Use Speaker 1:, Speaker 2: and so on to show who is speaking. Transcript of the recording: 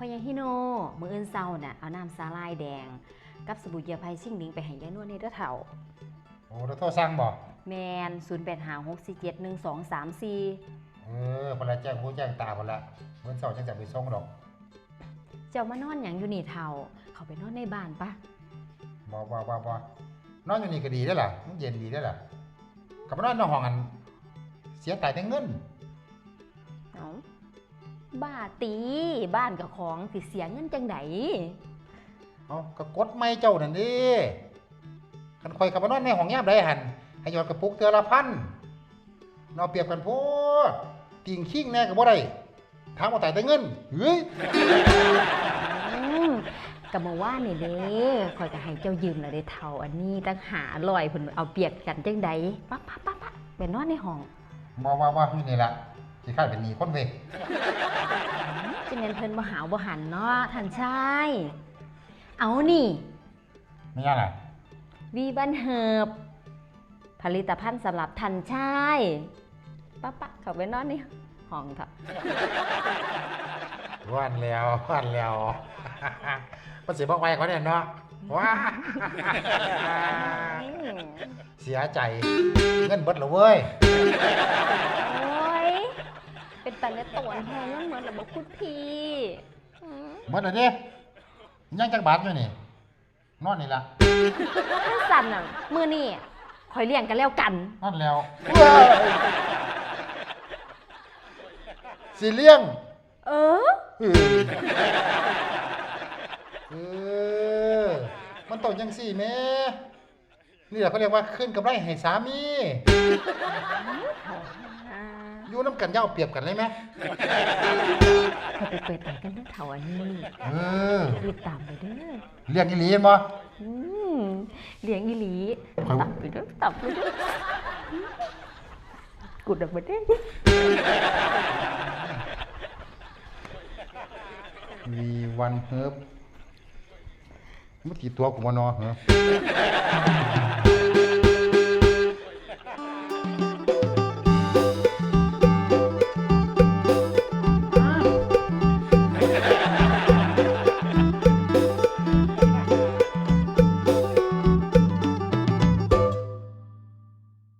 Speaker 1: พ่อยังฮิโนมืออื่นเศร้าน่ะเอาน้ำสาลายแดง กับสบู่เหยื่อไผ่ชิ่งหนิงไปให้ยายนวลในเด้อเถ่า
Speaker 2: โอ้แล้วโทรสั่งบ่
Speaker 1: แมน0 8 5 6 4 7 1 2 3 4
Speaker 2: เออพนละแจ้งหูแจ้งตาพนละเมื่อเช้าจังจะไปส่งดอก
Speaker 1: เจ้ามานอนหยังอยู่นี่เถ่า เขาไปนอนในบ้านปะ
Speaker 2: บ่บ่บ่บ่นอนอยู่นี่ก็ดีได้อล่ะมันเย็นดีได้อล่ะกลับมานอนในห้องกันเสียตายแต่เงิน
Speaker 1: เอา บ้าตีบ้านกับของสิเสียเงินจังได
Speaker 2: เอาก็กดไม่เจ้านั่นดิคันคอยกลับมานอนในห้องยามใดหันให้ยอดกระปุกเทือละพันเนาเปรียบกันโพดติงขิงแน่ก็บ่ได้ถามว่าตายแต่เงินเฮ้ย
Speaker 1: อืมกับมาว่านี่เด้คอยก็ให้เจ้ายืมแล้วได้เท่าอันนี้ตั้งหาลอยเพิ่นเอาเปรียบกันจังใดปั๊บปั๊บปั๊บปั๊บไปนอนในห้อง
Speaker 2: บ่ว่าว่าอยู่นี่ล่ะสิคาดเป็นหนี้คนเวก
Speaker 1: จังนั้นเพิ่นบ่หาวบ่หันเนาะท่านชายเอานี่
Speaker 2: ไม่ยังล่ะ
Speaker 1: วีบันเฮิบผลิตภัณฑ์สำหรับท่านชายปั๊บปั๊บเข้าไปนอนในห้องเถอะ
Speaker 2: วันแล้ววันแล้วมันสิบอกไว้เขาเนี่ยเนาะว้า
Speaker 1: อืม
Speaker 2: เสียใจเงินเบิดแล้วเว้ย
Speaker 1: โอ้ยเป็น แต่ละตัวแทนแล้วเหมือนระบบคุณพี่อืม
Speaker 2: เบิดแล้วดิยังจักบาทอยู่นี่ นอนนี่ล่ะ
Speaker 1: ท่านสั่นอะมือนี่คอยเลี้ยงกันแล้วกัน
Speaker 2: นอนแล้วสิเลี้ยง
Speaker 1: เออ
Speaker 2: เออเออ มันต้องยังสี่แม่นี่แหละเขาเรียกว่าขึ้นกับไรให้สามี อยู่น้ำกันย่าเอาเปรียบกันเลยไหม
Speaker 1: เขาไปเปิดแต่กันเรื่องเถาอันนี้
Speaker 2: เออ
Speaker 1: รีบตามไปเด้อ
Speaker 2: เรียกอีหลีเห็นบ่
Speaker 1: อืมเลี้ยงอีหลี
Speaker 2: ครับ
Speaker 1: ตับไปเด้อตับไปเด้อกุดออกมาเด้อ
Speaker 2: วีวันเฮิร์บเมื่อกี้ตัวกูมานอเหรอ